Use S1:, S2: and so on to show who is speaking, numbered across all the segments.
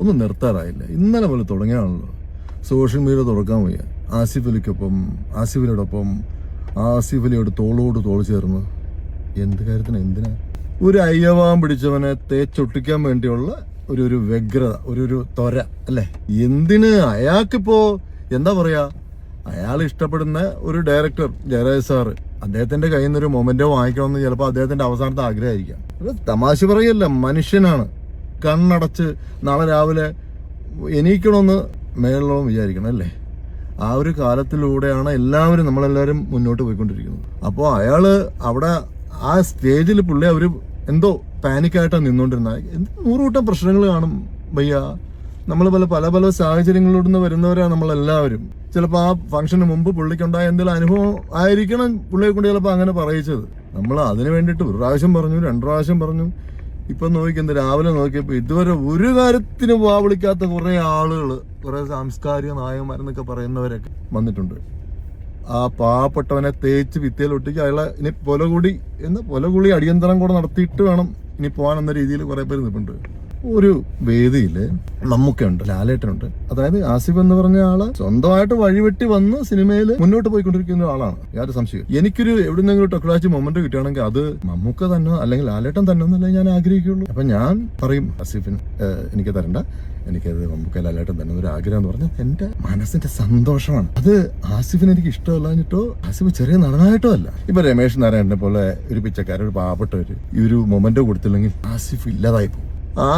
S1: ഒന്നും നിർത്താറായില്ല. ഇന്നലെ പോലെ തുടങ്ങിയാണല്ലോ. സോഷ്യൽ മീഡിയ തുറക്കാൻ വയ്യ. ആസിഫ് അലിക്കൊപ്പം ആസിഫ് അലിയോടൊപ്പം ആസിഫ് അലിയോട് തോളോട് തോൾ ചേർന്ന്. എന്ത് കാര്യത്തിന് എന്തിനാ? ഒരു അയ്യവാൻ പിടിച്ചവനെ തേച്ചൊട്ടിക്കാൻ വേണ്ടിയുള്ള ഒരു ഒരു വ്യഗ്രത ഒരു ഒരു തൊര അല്ലേ? എന്തിന്? അയാൾക്കിപ്പോ എന്താ പറയാ? അയാൾ ഇഷ്ടപ്പെടുന്ന ഒരു ഡയറക്ടർ ജയരാജ് സാറ് അദ്ദേഹത്തിന്റെ കയ്യിൽ നിന്ന് ഒരു മൊമെന്റോ വാങ്ങിക്കണമെന്ന് ചിലപ്പോൾ അദ്ദേഹത്തിന്റെ അവസാനത്തെ ആഗ്രഹമായിരിക്കാം. തമാശ പറയല്ല മനുഷ്യനാണ്. കണ്ണടച്ച് നാളെ രാവിലെ എണീക്കണമെന്ന് മേളോളം വിചാരിക്കണം അല്ലേ? ആ ഒരു കാലത്തിലൂടെയാണ് എല്ലാവരും നമ്മളെല്ലാവരും മുന്നോട്ട് പോയിക്കൊണ്ടിരിക്കുന്നത്. അപ്പോൾ അയാൾ അവിടെ ആ സ്റ്റേജിൽ പുള്ളി അവർ എന്തോ പാനിക്കായിട്ടാണ് നിന്നുകൊണ്ടിരുന്ന എന്ത് നൂറുകൂട്ടം പ്രശ്നങ്ങൾ കാണും ഭയ്യ. നമ്മൾ പല പല പല സാഹചര്യങ്ങളിലൂടെ നിന്ന് വരുന്നവരാണ് നമ്മളെല്ലാവരും. ചിലപ്പോൾ ആ ഫംഗ്ഷന് മുമ്പ് പുള്ളിക്കുണ്ടായ എന്തെങ്കിലും അനുഭവം ആയിരിക്കണം പുള്ളിയെ കൊണ്ട് ചിലപ്പോൾ അങ്ങനെ പറയിച്ചത്. നമ്മൾ അതിന് വേണ്ടിയിട്ട് ഒരു പ്രാവശ്യം പറഞ്ഞു രണ്ടു പ്രാവശ്യം പറഞ്ഞു. ഇപ്പൊ നോക്കിയെന്ത് രാവിലെ നോക്കിയപ്പോ ഇതുവരെ ഒരു കാര്യത്തിനും വാ വിളിക്കാത്ത കുറെ ആളുകൾ കുറെ സാംസ്കാരിക നായകന്മാരെന്നൊക്കെ പറയുന്നവരൊക്കെ വന്നിട്ടുണ്ട്. ആ പാവപ്പെട്ടവനെ തേച്ച് ഭിത്തിയിൽ ഒട്ടിച്ച് അയാളെ ഇനി പൊലകുടി എന്ന് പൊലകുളി അടിയന്തരം കൂടെ നടത്തിയിട്ട് വേണം ഇനി പോകാൻ എന്ന രീതിയിൽ കുറെ പേര് നിൽപ്പുണ്ട്. ഒരു വേദിയിൽ നമുക്കുണ്ട് ലാലേട്ടനുണ്ട്. അതായത് ആസിഫ് എന്ന് പറഞ്ഞ ആൾ സ്വന്തമായിട്ട് വഴിവെട്ടി വന്ന് സിനിമയിൽ മുന്നോട്ട് പോയിക്കൊണ്ടിരിക്കുന്ന ആളാണ് യാതൊരു സംശയം എനിക്കൊരു എവിടുന്നെങ്കിലും ടെക്നോളജി മൊമെന്റ് കിട്ടുകയാണെങ്കിൽ അത് മമ്മൂക്ക തന്നെ അല്ലെങ്കിൽ ലാലേട്ടൻ തന്നെ എന്നല്ലേ ഞാൻ ആഗ്രഹിക്കുള്ളൂ. അപ്പൊ ഞാൻ പറയും ആസിഫിന് എനിക്ക് തരണ്ട. എനിക്കത് മമ്മൂക്ക ലാലേട്ടൻ തന്നെ ഒരു ആഗ്രഹം എന്ന് പറഞ്ഞാൽ എന്റെ മനസ്സിന്റെ സന്തോഷമാണ്. അത് ആസിഫിന് എനിക്ക് ഇഷ്ടമല്ലാഞ്ഞിട്ടോ ആസിഫ് ചെറിയ നടനായിട്ടോ അല്ല. ഇപ്പൊ രമേശ് നാരായണനെ പോലെ ഒരു പിച്ചക്കാരൻ ഒരു പാവപ്പെട്ടവര് ഈ ഒരു മൊമെന്റ് കൊടുത്തില്ലെങ്കിൽ ആസിഫ് ഇല്ലാതായി പോകും ആ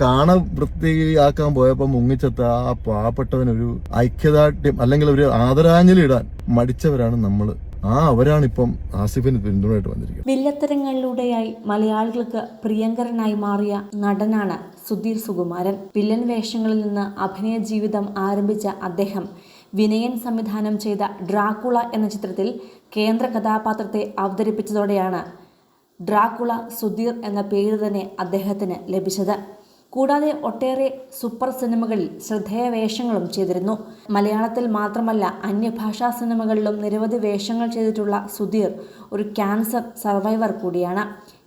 S1: കാണ വൃത്തിയാക്കാൻ പോയപ്പോ മുങ്ങിച്ചെത്ത ആ പാവപ്പെട്ടവനൊരു ഐക്യദാർഢ്യം അല്ലെങ്കിൽ ഒരു ആദരാഞ്ജലി ഇടാൻ മടിച്ചവരാണ് നമ്മൾ ആ അവരാണ് ഇപ്പം ആസിഫിന് പിന്തുണയായിട്ട് വന്നിരിക്കുന്നത്.
S2: വില്ലത്തരങ്ങളിലൂടെയായി മലയാളികൾക്ക് പ്രിയങ്കരനായി മാറിയ നടനാണ് സുധീർ സുകുമാരൻ. വില്ലൻ വേഷങ്ങളിൽ നിന്ന് അഭിനയ ജീവിതം ആരംഭിച്ച അദ്ദേഹം വിനയൻ സംവിധാനം ചെയ്ത ഡ്രാക്കുള എന്ന ചിത്രത്തിൽ കേന്ദ്ര കഥാപാത്രത്തെ അവതരിപ്പിച്ചതോടെയാണ് ഡ്രാക്കുള സുധീർ എന്ന പേര് തന്നെ അദ്ദേഹത്തിന് ലഭിച്ചത്. കൂടാതെ ഒട്ടേറെ സൂപ്പർ സിനിമകളിൽ ശ്രദ്ധേയ വേഷങ്ങളും ചെയ്തിരുന്നു. മലയാളത്തിൽ മാത്രമല്ല അന്യഭാഷാ സിനിമകളിലും നിരവധി വേഷങ്ങൾ ചെയ്തിട്ടുള്ള സുധീർ ഒരു ക്യാൻസർ സർവൈവർ കൂടിയാണ്.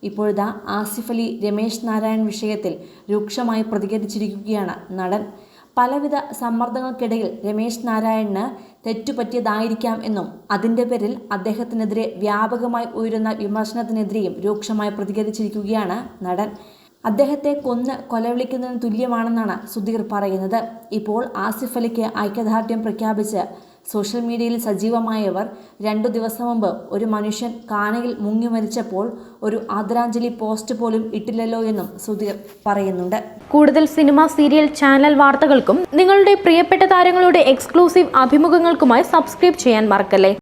S2: ഇപ്പോഴത്തെ ആസിഫ് അലി രമേശ് നാരായൺ വിഷയത്തിൽ രൂക്ഷമായി പ്രതികരിച്ചിരിക്കുകയാണ് നടൻ. പലവിധ സമ്മർദ്ദങ്ങൾക്കിടയിൽ രമേശ് നാരായണന് തെറ്റുപറ്റിയതായിരിക്കാം എന്നും അതിന്റെ പേരിൽ അദ്ദേഹത്തിനെതിരെ വ്യാപകമായി ഉയരുന്ന വിമർശനത്തിനെതിരെയും രൂക്ഷമായി പ്രതികരിച്ചിരിക്കുകയാണ് നടൻ. അദ്ദേഹത്തെ കൊന്ന് കൊലവിളിക്കുന്നതിന് തുല്യമാണെന്നാണ് സുധീർ പറയുന്നത്. ഇപ്പോൾ ആസിഫ് അലിക്ക് ഐക്യദാർഢ്യം പ്രഖ്യാപിച്ച് സോഷ്യൽ മീഡിയയിൽ സജീവമായവർ രണ്ടു ദിവസം മുമ്പ് ഒരു മനുഷ്യൻ കാനയിൽ മുങ്ങി മരിച്ചപ്പോൾ ഒരു ആദരാഞ്ജലി പോസ്റ്റ് പോലും ഇട്ടില്ലല്ലോ എന്നും സുധീർ പറയുന്നുണ്ട്.
S3: കൂടുതൽ സിനിമ സീരിയൽ ചാനൽ വാർത്തകൾക്കും നിങ്ങളുടെ പ്രിയപ്പെട്ട താരങ്ങളുടെ എക്സ്ക്ലൂസീവ് അഭിമുഖങ്ങൾക്കുമായി സബ്സ്ക്രൈബ് ചെയ്യാൻ മറക്കല്ലേ?